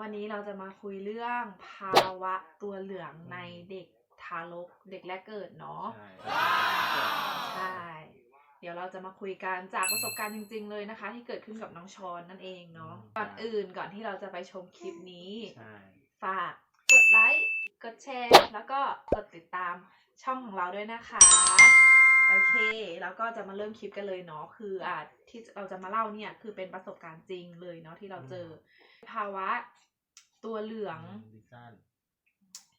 วันนี้เราจะมาคุยเรื่องภาวะตัวเหลืองในเด็กทารกเด็กแรกเกิดเนาะใช่ใช่เดี๋ยวเราจะมาคุยกันจากประสบการณ์จริง ๆ เลยนะคะ ที่เกิดขึ้นกับน้องชอนนั่นเองเนาะก่อนอื่นก่อนที่เราจะไปชมคลิปนี้ใช่ฝากกดไลค์กดแชร์แล้วก็กดติดตามช่องของเราด้วยนะคะโอเคแล้วก็จะมาเริ่มคลิปกันเลยเนาะคืออ่าที่เราจะมาเล่าเนี่ยคือเป็นประสบการณ์จริงเลยเนาะที่เราเจอ ภาวะ ตัวเหลือง ดิซัน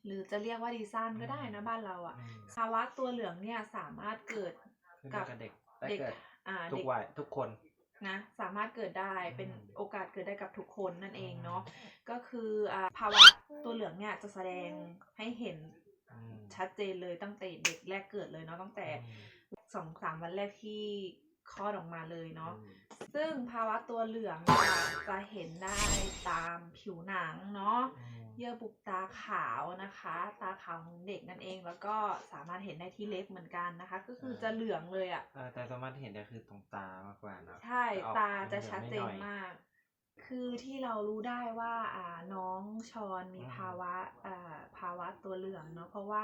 หรือจะเรียกว่าดีซ่านก็ได้นะบ้านเราอะอืมภาวะตัวเหลืองเนี่ยสามารถเกิด ขึ้นกัได้บกับเด็กได้เด็ก เกิดอ่าทุเด็กกวัยทุกคน นะสามารถเกิดได้เป็นอืม โอกาสเกิดได้กับทุกคนนั่นเองเนาะก็คืออ่าภาวะตัวเหลืองเนี่ยจะแสดงให้เห็นอืมชัดเจนเลยตั้งแต่เด็กแรกเกิดเลยเนาะตั้งแต่อืมสองสามวันแรกที่คลอดออกมาเลยเนาะอืม ซึ่งภาวะตัวเหลืองเนี่ยจะเห็นได้ตามผิวหนังเนาะอืมเยื่อบุตาขาวนะคะ ตาขาวของเด็กนั่นเองแล้วก็สามารถเห็นได้ที่เล็บเหมือนกันนะคะ ก็คือจะเหลืองเลยอะ่ะเออแต่สามารถเห็นได้คือตรงตามากกว่าเนอะใช่ออกตาจะชัดเจนหลืองๆหอยมาก คือที่เรารู้ได้ว่าอ่าน้องชอนมีอืมภาวะอ่าภาวะตัวเหลืองเนาะเพราะว่า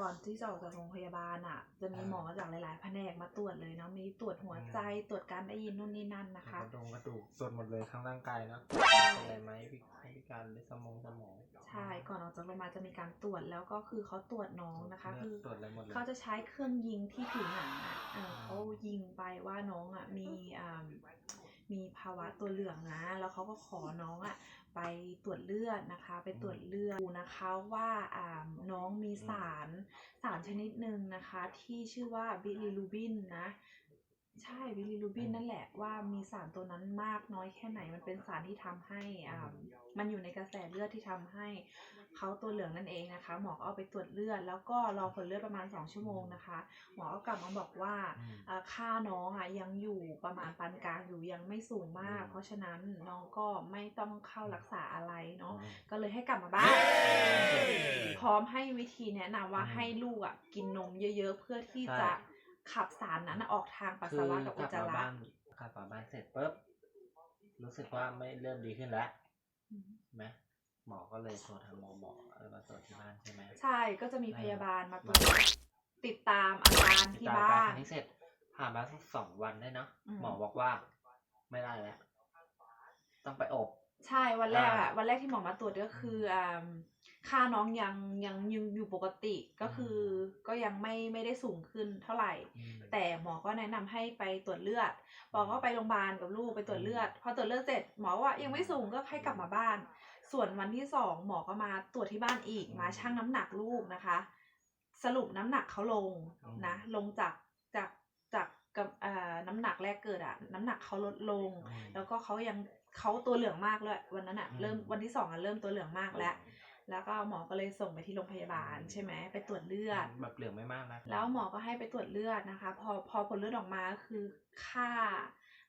ก่อนที่จะออกจากโรงพยาบาลอะ จะมีหมอจากหลายๆแผนกมาตรวจเลยเนาะมีตรวจหัวใจตรวจการได้ยินนู่นนี่นั่นนะคะกระดูกกระดูกส่วนหมดเลยทั้งร่างกายเนอะเป็นอะไรไหมพิพิการหรือสมองสมองใช่ก่อนออกจากโรงพยาบาลจะมีการตรวจแล้วก็คือเขาตรวจน้องนะคะเลืคือดตรวจอะไรหมดเลยเขาจะใช้เครื่องยิงที่ผิวหนังอะเอออืมเขายิงไปว่าน้องอะมีอ่า มีภาวะตัวเหลืองนะ แล้วเขาก็ขอน้องอะไปตรวจเลือดนะคะ ไปตรวจเลือดดูนะคะว่าอ่าน้องมีสารสารชนิดหนึ่งนะคะ ที่ชื่อว่าบิลิรูบินนะ ใช่บิลิรูบินนั่นแหละว่ามีสารตัวนั้นมากน้อยแค่ไหนมันเป็นสารที่ทำให้อ่ามันอยู่ในกระแสเลือดที่ทำให้เขาตัวเหลืองนั่นเองนะคะ หมอก็เอาไปตรวจเลือด แล้วก็รอผลเลือดประมาณ 2 ชั่วโมงนะคะ หมอก็กลับมาบอกว่าอืมอ่าค่าน้องอะยังอยู่ประมาณปานกลางอยู่ยังไม่สูงมากอืมเพราะฉะนั้นน้องก็ไม่ต้องเข้ารักษาอะไรเนาะอืมก็เลยให้กลับมาบ้านพร้อมให้วิธีแนะนำว่าอืมให้ลูกอะกินนมเยอะ ๆ เพื่อที่ใช่จะ ขับสารนั้นน่ะออกทางปัสคืสาอวะกับกอุลัจบจามาระบ้านกลับมาบ้านเสร็จปุ๊บรู้สึกว่าไม่เริ่มดีขึ้นแล้วอืมใช่ไหมหมอก็เลยโทรทางหมอหมอเออมาตรวจที่บ้านใช่ไหมใช่ก็จะมีพยาบาลมาตรมวจติดตามอาการที่ติดตมบ้านกรที่เสร็จผ่านมาสักสองวันได้เนาะอืมหมอบอกว่า ไม่ได้แล้วต้องไปอบ ใช่วันแรกอะอ่าวันแรกที่หมอมาตรวจก็คืออ่า ค่าน้องยังยังยังอยู่ปกติก็คืออก็ยังไม่ไม่ได้สูงขึ้นเท่าไหร่อืมแต่หมอก็แนะนำให้ไปตรวจเลือดบอกก็ไปโรงพยาบาลกับลูกไปตรวจเลือด พอตรวจเลือดเสร็จหมอว่ายังไม่สูงก็ให้กลับมาบ้าน ส่วนวันที่สองหมอก็มาตรวจที่บ้านอีกมาชั่งน้ำหนักลูกนะคะ สรุปน้ำหนักเขาลงนะลงจากจากจากกับเอ่อน้ำหนักแรกเกิดอะน้ำหนักเขาลดลงอืมแล้วก็เขายังเขาตัวเหลืองมากเลยวันนั้นอะอืมเริ่มวันที่สองอะเริ่มตัวเหลืองมากแล้ว แล้วก็หมอก็เลยส่งไปที่โรงพยาบาลใช่ไหมไปตรวจเลือด แบบเหลืองไม่มากนะ แล้วหมอก็ให้ไปตรวจเลือดนะคะ พอพอผลเลือดออกมาก็คือค่า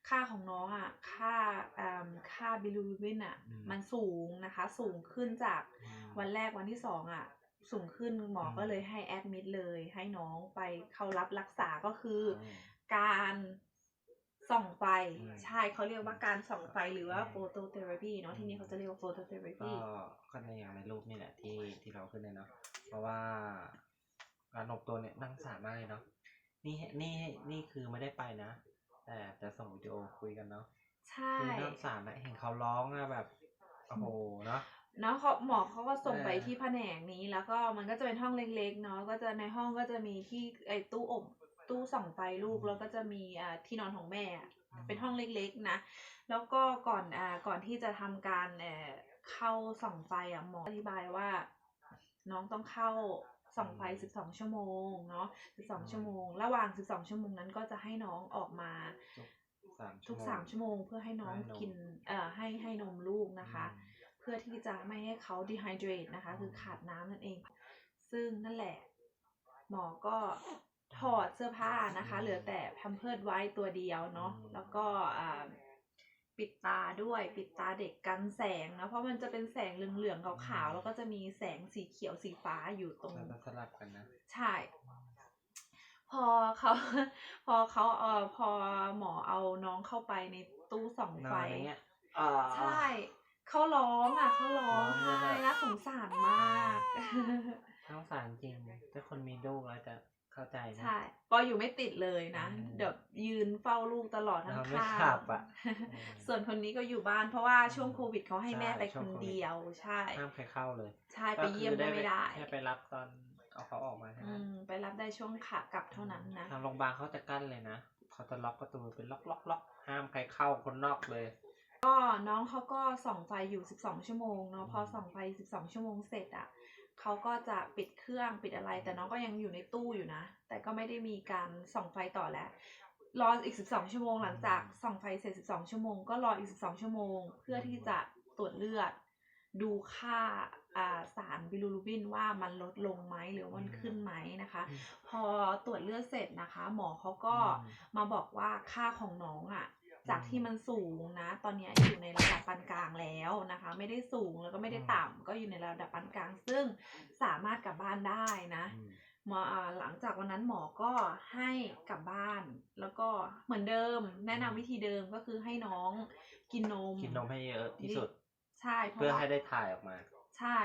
ค่าของน้องอะ ค่าอ่าค่าบิลิรูบินอะ มันสูงนะคะ สูงขึ้นจากอืมวันแรกวันที่สองอะ สูงขึ้นหมออมก็เลยให้แอดมิดเลย ให้น้องไปเข้ารับรักษาก็คือออืมการ ส่องไฟอืมใช่เขาเรียกว่าการส่องไฟหรือว่าอืมโฟโตเทอราปีเนาะที่นี่เขาจะเรียกว่าโฟโตเทอราก็ปีก็ในอย่างในรูปนี่แหละที่ที่เราขึ้นเลยเนาะเพราะว่าการอบตัวเนี่ยนั่งสามากเลยเนาะนี่นี่นี่คือไม่ได้ไปนะ แต่จะส่งวิดีโอคุยกันเนาะใช่คือนั่งสามอะเห็นเขาร้องอะแบบโอ้โหเนาะเนาะเขาหมอเขาก็ส่งไปเออที่แผนกนี้แล้วก็มันก็จะเป็นห้องเล็กๆเนาะก็จะในห้องก็จะมีที่ไอ้ตู้อบ ตู้ส่องไฟลูกแล้วก็จะมีอ่าที่นอนของแม่อะเป็นห้องเล็กๆนะ แล้วก็ก่อนอ่าก่อนที่จะทำการเอ่อเข้าส่องไฟอะหมออธิบายว่า น้องต้องเข้าส่องไฟ 12 ชั่วโมงเนาะ 12 ชั่วโมง ระหว่าง 12 ชั่วโมงนั้นก็จะให้น้องออกมาสามทุกโงสามชั่วโมงเพื่อให้น้องให้นมกินเอ่อให้ให้นมลูกนะคะอืมเพื่อที่จะไม่ให้เขา dehydrate นะคะ คือขาดน้ำนั่นเอง ซึ่งนั่นแหละ หมอก็ ถอดเสื้อผ้านะคะ เหลือแต่แพมเพิร์ดไว้ตัวเดียวเนาะอืมแล้วก็อ่าปิดตาด้วยปิดตาเด็กกันแสงนะเพราะมันจะเป็นแสงเหลืองๆขาวๆแล้วก็จะมีแสงสีเขียวสีฟ้าอยู่ตรงแล้วก็สลับกันนะใช่พอเขาพอเขาเอ่อพอหมอเอาน้องเข้าไปในตู้ส่องนไฟอนอย่างเงี้ยอ่าใช่เขาร้องอะเขาร้องร้องไห้เลยแบบน่าสงสารมากทั้งสารจริงถ้าคนมีลูกแล้วจะ เข้าใจนะใช่ปออยู่ไม่ติดเลยนะอืมเดี๋ยวยืนเฝ้าลูกตลอดทั้งเราไม่ค่าขับอะส่วนคนนี้ก็อยู่บ้านเพราะว่าช่วงโควิดเขาให้แม่ใช่ไปช่ควงนโควิดเดียวใช่ห้ามใครเข้าเลยใช่ไปเยี่ยมก็ไม่ได้แค่ไปรับตอนเอาเขาออกมาใช่ไหมอืมไปรับได้ช่วงขากลับเท่านั้นนะทางโรงพยาบาลเขาจะกั้นเลยนะเขาจะล็อกประตูเป็นล็อกล็อกล็อกห้ามใครเข้าคนนอกเลย ก็น้องเขาก็ส่องไฟอยู่12ชั่วโมงเนาะพอส่องไฟ12ชั่วโมงเสร็จอะ่ะ เขาก็จะปิดเครื่องปิดอะไร แต่น้องก็ยังอยู่ในตู้อยู่นะ แต่ก็ไม่ได้มีการส่องไฟต่อแล้วรออีก 12 ชั่วโมงหลังจากส่องไฟเสร็จ 12 ชั่วโมงก็รออีก 12 ชั่วโมง เพื่อที่จะตรวจเลือด ดูค่าอ่าสารบิลูรูบินว่ามันลดลงไหมหรือว่ามันขึ้นไหมนะคะอืมพอตรวจเลือดเสร็จนะคะ หมอเขาก็อืมมาบอกว่าค่าของน้องอะ่ะ จากที่มันสูงนะ ตอนเนี้ยอยู่ในระดับปานกลางแล้วนะคะ ไม่ได้สูงแล้วก็ไม่ได้ต่ำก็อยู่ในระดับปานกลาง ซึ่งสามารถกลับบ้านได้นะอืมหมออ่าหลังจากวันนั้นหมอก็ให้กลับบ้าน แล้วก็เหมือนเดิม แนะนำวิธีเดิมก็คือให้น้องกินนมกินนมให้เยอะที่สุด ใช่เพราะเพื่อว่าให้ได้ถ่ายออกมา ใช่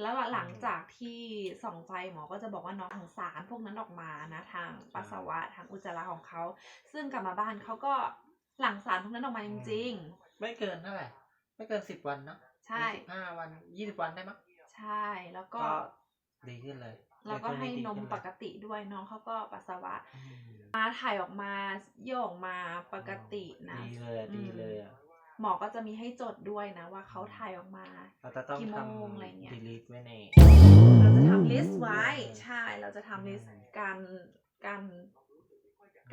แล้วหลังจากที่ส่องไฟหมอก็จะบอกว่าน้องถังสารพวกนั้นออกมานะทางปัสสาวะทางอุจจาระของเขา ซึ่งกลับมาบ้านเขาก็ หลั่งสารพวกนั้นออกมาจริง ไม่เกินเท่าไหร่ไม่เกินสิบวันเนาะๆ ใช่ สิบห้าวันยี่สิบวันได้มั้งใช่ แล้วก็ก็ดีขึ้นเลยแล้วก็เด็ให้ดีนมขึ้เลยปกติด้วยน้องเขาก็ปัสสาวะ อืมมาถ่ายออกมาโยกออกมาปกตินะ ดีเลยอะอืม ดีเลยอะหมอก็จะมีให้จดด้วยนะ ว่าเขาถ่ายออกมา เราจะต้องกี่ทโมงอะไรเงี้ำยดีลีทไว้ใน เราจะทำลิสต์ไว้อืมใช่ เราจะทำลิสต์อืมการการ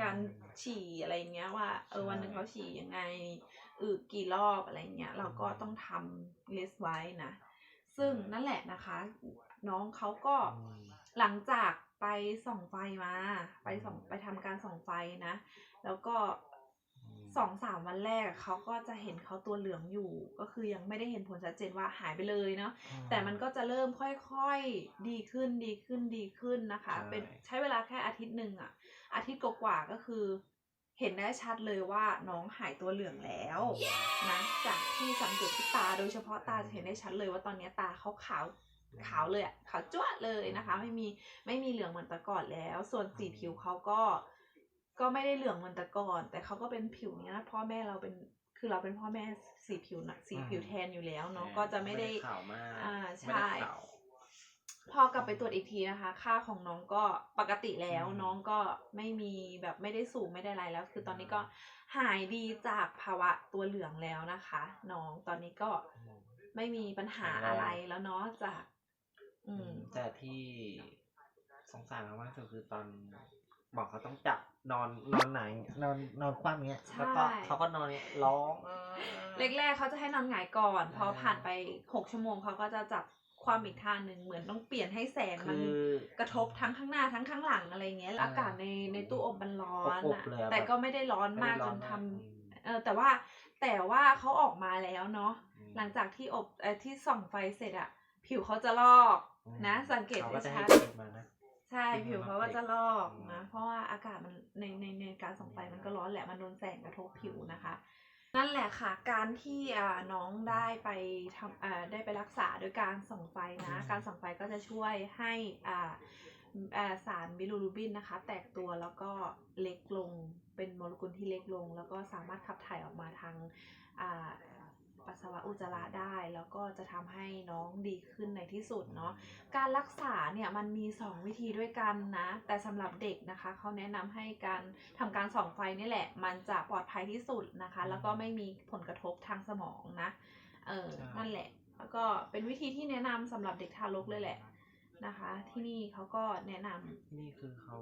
การฉี่อะไรเงี้ยว่าเออวันหนึ่งเขาฉี่ยังไงอึกี่รอบอะไรเงี้ยเราก็ต้องทำลิสต์ไว้นะ ซึ่งนั่นแหละนะคะ น้องเขาก็อืมหลังจากไปส่องไฟมา ไปส่องไปทำการส่องไฟนะ แล้วก็ สองสามวันแรกเขาก็จะเห็นเขาตัวเหลืองอยู่ ก็คือยังไม่ได้เห็นผลชัดเจนว่าหายไปเลยเนาะแต่มันก็จะเริ่มค่อยๆดีขึ้นดีขึ้นดีขึ้นนะคะใช่เป็นใช้เวลาแค่อาทิตย์หนึ่งอะอาทิตย์กว่าๆก็คือ เห็นได้ชัดเลยว่าน้องหายตัวเหลืองแล้วนะจากที่สังเกตที่ตาโดยเฉพาะตาจะเห็นได้ชัดเลยว่าตอนนี้ตาเขาขาวขาวเลยอะขาวจ้วะเลยนะคะ ไม่มีไม่มีเหลืองเหมือนแต่ก่อนแล้ว ส่วนสีผิวเขาก็ ก็ไม่ได้เหลืองเหมือนแต่ก่อน แต่เขาก็เป็นผิวเนี้ยพ่อแม่เราเป็นคือเราเป็นพ่อแม่สีผิวหนะสีผิวแทนอยู่แล้วเนาะก็จะไม่ได้ข่าวมากอ่าไม่ใช่ได้ข่าวพอกลับไปตรวจอีกทีนะคะ ค่าของน้องก็ปกติแล้วอืมน้องก็ไม่มีแบบไม่ได้สูงไม่ได้อะไรแล้ว คือตอนนี้ก็หายดีจากภาวะตัวเหลืองแล้วนะคะ น้องตอนนี้ก็ไม่มีปัญหาอะไรแล้วเนาะจาก อืมแต่ที่สงสารเขามากที่สุดคือตอน บอกเขาต้องจับนอนนอนไหนนอนนอนคว่ำเงี้ยใช่แล้วก็เขาก็นอนเนี้ยร้องอ่าแรกๆเขาจะให้นอนหงายก่อน พออ่าผ่านไปหกชั่วโมงเขาก็จะจับความอีกท่าหนึ่งเหมือนต้องเปลี่ยนให้แสงมันคือกระทบทั้งข้างหน้าทั้งข้างหลังอะไรเงี้ยแล้วอากาศในในตู้อบมันร้อนอบอะๆเลยอะแต่ก็ไม่ได้ร้อนไม่มากได้ร้จอนนมากทำอืมเออแต่ว่าแต่ว่าเขาออกมาแล้วเนาะอืมหลังจากที่อบเออที่ส่องไฟเสร็จอะผิวเขาจะลอกอืมนะ สังเกตเขาได้ก็จะให้ชัดกินมานะ ใช่กินผิวเขามาก็จะลอกอืมนะเพราะว่าอากาศมันในในในการส่องไฟมันก็ร้อนแหละมันโดนแสงกระทบผิวนะคะ นั่นแหละค่ะ การที่อ่าน้องได้ไปทำอ่าได้ไปรักษาโดยการส่องไฟนะ การส่องไฟก็จะช่วยให้อ่าอ่าสารบิลูรูบินนะคะ แตกตัวแล้วก็เล็กลงเป็นโมเลกุลที่เล็กลง แล้วก็สามารถขับถ่ายออกมาทางอ่า ปัสสาวะอุจจาระได้ แล้วก็จะทำให้น้องดีขึ้นในที่สุดเนาะการรักษาเนี่ยมันมี 2 วิธีด้วยกันนะ แต่สำหรับเด็กนะคะเขาแนะนำให้การทำการส่องไฟนี่แหละ มันจะปลอดภัยที่สุดนะคะ แล้วก็ไม่มีผลกระทบทางสมองนะเออใช่นั่นแหละ แล้วก็เป็นวิธีที่แนะนำสำหรับเด็กทารกเลยแหละนะคะ ที่นี่เขาก็แนะนำนี่คือเขา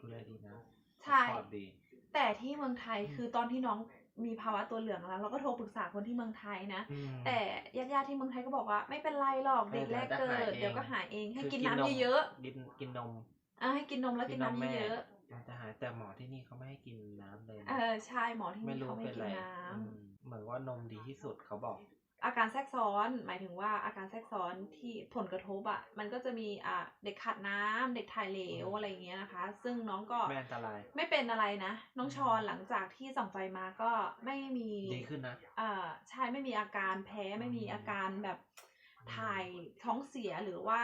ดูแลดีนะใช่ปลอดดี แต่ที่เมืองไทยอืมคือตอนที่น้องมีภาวะตัวเหลืองแล้ว เราก็โทรปรึกษาคนที่เมืองไทยนะอืมแต่ญาติๆที่เมืองไทยก็บอกว่า ไม่เป็นไรหรอกเด็กแรกเกิด เดี๋เดี๋ยยววก็จะหาหายยเอเองงให้คือกินกินน้ำนมเยอะกินกินนมๆอะให้กินนมแล้วกินน้ำแม่เยอะมันจะหายแต่หมอที่นี่เขาไม่ให้กินน้ำเลยๆนะเออใช่หมอที่ไม่นี่รู้เขาไม่เป็นกิไรนน้อืมเหมือนว่านมดีที่สุดเขาบอก อาการแทรกซ้อน หมายถึงว่าอาการแทรกซ้อนที่ผลกระทบอะ่ะ มันก็จะมีอ่าเด็กขาดน้ำเด็กถ่ายเหลวอะไรอย่างเงี้ยนะคะ ซึ่งน้องก็ไม่อันตราย ไม่เป็นอะไรนะ น้องชอนหลังจากที่ส่องไฟมาก็ไม่มีดีขึ้นนะอ่าใช่ไม่มีอาการแพ้ไม่มีอาการแบบถ่ายท้องเสียหรือว่า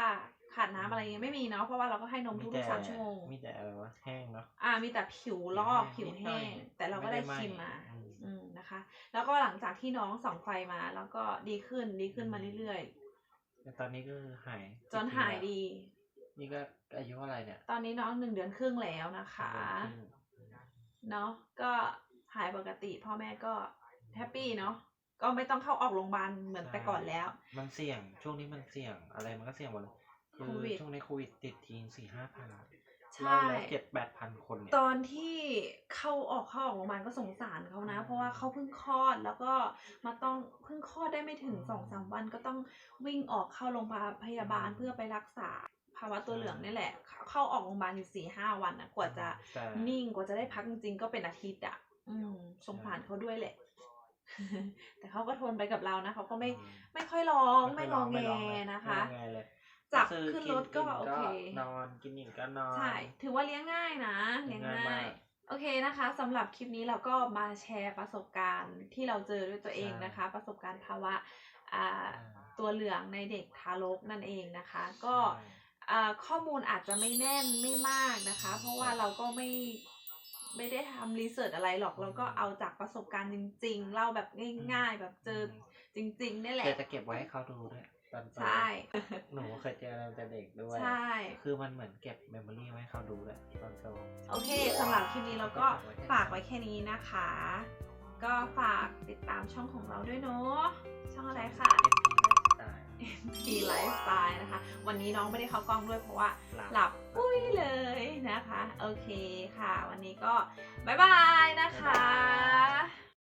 ขาดน้ำอะไรเงี้ยไม่มีเนาะเพราะว่าเราก็ให้นมมีทุกแต่ๆสามชั่วโมงมีแต่อะไรวะแห้งเนาะอ่ามีแต่ผิวลอกผิผิววแห้แห้งงแต่เราก็ได้ไม่ได้ไหม้ครีมมาอืมอืมนะคะ แล้วก็หลังจากที่น้องส่องไฟมา แล้วก็ดีขึ้นดีขึ้นมาเรื่อยแต่ตอนนี้ก็คือหายๆ จนหายดี นี่ก็อายุอะไรเนี่ยตอนนี้น้องหนึ่งเดือนครึ่งแล้วนะคะเดือนครึ่งเนาะก็หายปกติพ่อแม่ก็แฮปปี้เนาะก็ไม่ต้องเข้าออกโรงพยาบาลเหมือนแต่ก่อนแล้ว มันเสี่ยงช่วงนี้มันเสี่ยงอะไรมันก็เสี่ยงหมดเลยคือ โควิดช่วงนี้โควิดติดทีสี่ห้าพันใช่แล้วเจ็ดแปดพันคนเนี่ยตอนที่เข้าออกเข้าออกโรงพยาบาลก็สงสารเขานะอืมเพราะว่าเขาเพิ่งคลอดแล้วก็มาต้องเพิ่งคลอดได้ไม่ถึงอืมสองสามวันก็ต้องวิ่งออกเข้าโรงพยาบาลอืมเพื่อไปรักษาภาวะตัวใช่เหลืองนี่แหละ เข้าออกโรงพยาบาลอยู่สี่ห้าวันนะกว่าจะแต่นิ่งกว่าจะได้พักจริงๆก็เป็นอาทิตย์อะ อืมสงสารเขาด้วยแหละ แต่เขาก็ทนไปกับเรานะเขาก็ไม่อืมไม่ค่อยร้องไม่งอแงไม่ร้องเลยนะคะ ไม่ร้องไงเลยจับก็คือขึ้นรถก็นโอเคนอนกินอิ่มก็นอนใช่ถือว่าเลี้ยงง่ายนะเลี้ยงเลี้ยงง่ายง่ายมากโอเคนะคะสำหรับคลิปนี้เราก็มาแชร์ประสบการณ์ที่เราเจอด้วยตัวเองนะคะ ประสบการณ์ภาวะอ่าอ่าตัวเหลืองในเด็กทารกนั่นเองนะคะ ก็ใช่อ่าข้อมูลอาจจะไม่แน่นไม่มากนะคะ เพราะว่าเราก็ไม่ไม่ได้ทำรีเสิร์ชอะไรหรอกเราก็เอาจากประสบการณ์จริง ๆ เล่าแบบง่าย ๆ แบบเจอจริงๆนี่แหละแต่จะเก็บไว้ให้เขาดูด้วย ตอนโตใช่ หนูเคยเจออะไรแต่เด็กด้วย ใช่ คือมันเหมือนเก็บเมมโมรี่ไว้ให้เขาดูด้วยตอนโต โอเคสำหรับคลิปนี้เราก็ฝากไว้แค่นี้นะคะ ก็ฝากติดตามช่องของเราด้วยเนาะช่องอะไรคะเอ็นพีไลฟ์สไตล์ทีไลฟ์สไตล์นะคะ วันนี้น้องไม่ได้เข้ากล้องด้วยเพราะว่า หลับหลับปุ้ยเลยนะคะ โอเคค่ะ วันนี้ก็ บ๊ายบายนะคะ